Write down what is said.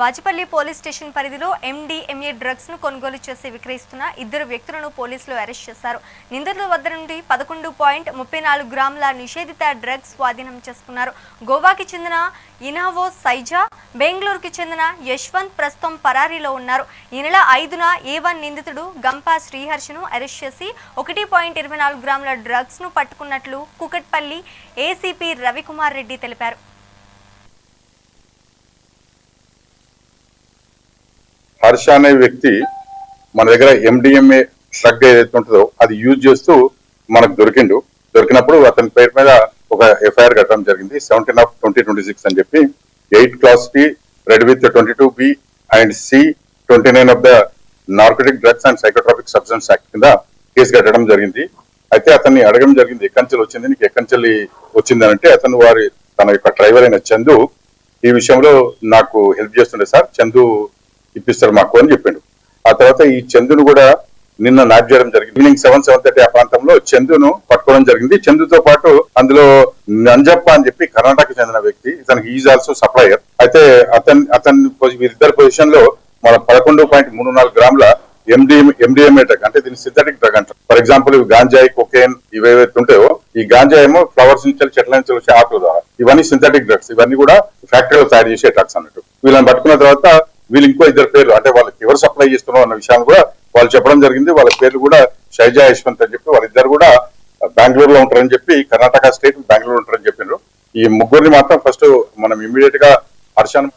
వాజపల్లి police station పరిధిలో MDMA డ్రగ్స్ను కొనుగోలు చేసి విక్రయిస్తున్న ఇద్దరు వ్యక్తులను పోలీసులు అరెస్ట్ చేశారు. నిందితుల వద్ద నుండి పదకొండు పాయింట్ ముప్పై నాలుగు గ్రాముల నిషేధిత డ్రగ్స్ స్వాధీనం చేసుకున్నారు. గోవాకి చెందిన ఇనావో సైజా బెంగళూరుకి చెందిన యశ్వంత్ ప్రస్తుతం పరారీలో ఉన్నారు. ఈ నెల ఐదున ఏ వన్ నిందితుడు గంపా శ్రీహర్షను అరెస్ట్ చేసి ఒకటి పాయింట్ ఇరవై నాలుగు గ్రాముల డ్రగ్స్ను పట్టుకున్నట్లు కుకట్పల్లి ఏసీపీ రవికుమార్ రెడ్డి తెలిపారు. హర్ష అనే వ్యక్తి మన దగ్గర ఎండిఎంఏ డ్రగ్ ఏదైతే ఉంటుందో అది యూజ్ చేస్తూ మనకు దొరికిండు. దొరికినప్పుడు అతని పేరు మీద ఒక ఎఫ్ఐఆర్ కట్టడం జరిగింది. Seventeen of twenty twenty six అని చెప్పి ఎయిట్ క్లాస్కి read with twenty two B and C twenty nine of the narcotic drugs and psychotropic substance act కింద కేసు కట్టడం జరిగింది. అయితే అతన్ని అడగడం జరిగింది ఎక్కంచెలు వచ్చింది నీకు ఎక్కంచెల్లి వచ్చింది అంటే అతను వారి తన యొక్క డ్రైవర్ అయిన చందు ఈ విషయంలో నాకు హెల్ప్ చేస్తుండే సార్. చందు ఇప్పిస్తారు మాకు అని చెప్పిండు. ఆ తర్వాత ఈ చందును కూడా నిన్న నాట్ చేయడం జరిగింది. ఈవినింగ్ సెవెన్ సెవెన్ థర్టీ ఆ ప్రాంతంలో చందును పట్టుకోవడం జరిగింది. చందుతో పాటు అందులో నంజప్ప అని చెప్పి కర్ణాటక చెందిన వ్యక్తి ఇతనికి ఈజ్ ఆల్సో సప్లయర్ అయితే అతని అతని వీరిద్దరి పొజిషన్లో మన పదకొండు పాయింట్ మూడు నాలుగు గ్రాముల ఎండిఎం ఎండిఎంఏ డ్రగ్ అంటే దీన్ని సింథటిక్ డ్రగ్ అంటారు. ఫర్ ఎగ్జాంపుల్ ఇవి గాంజాయి కొకేన్ ఇవేవైతే ఉంటాయో ఈ గాంజా ఏమో ఫ్లవర్స్ నుంచి చెట్ల నుంచి వచ్చే ఆకుల ద్వారా. ఇవన్నీ సింథటిక్ డ్రగ్స్ ఇవన్నీ కూడా ఫ్యాక్టరీలో తయారు చేసే డ్రగ్స్ అన్నట్టు. వీళ్ళని పట్టుకున్న తర్వాత వీళ్ళు ఇంకో ఇద్దరు పేర్లు అంటే వాళ్ళకి ఎవరు సప్లై చేస్తున్నారు అన్న విషయాన్ని కూడా వాళ్ళు చెప్పడం జరిగింది. వాళ్ళ పేర్లు కూడా షైజా యశ్వంత్ అని చెప్పి వాళ్ళిద్దరు కూడా బెంగళూరులో ఉంటారని చెప్పి కర్ణాటక స్టేట్ బెంగళూరు ఉంటారని చెప్పినారు. ఈ ముగ్గురిని మాత్రం ఫస్ట్ మనం ఇమీడియట్గా హర్షాన్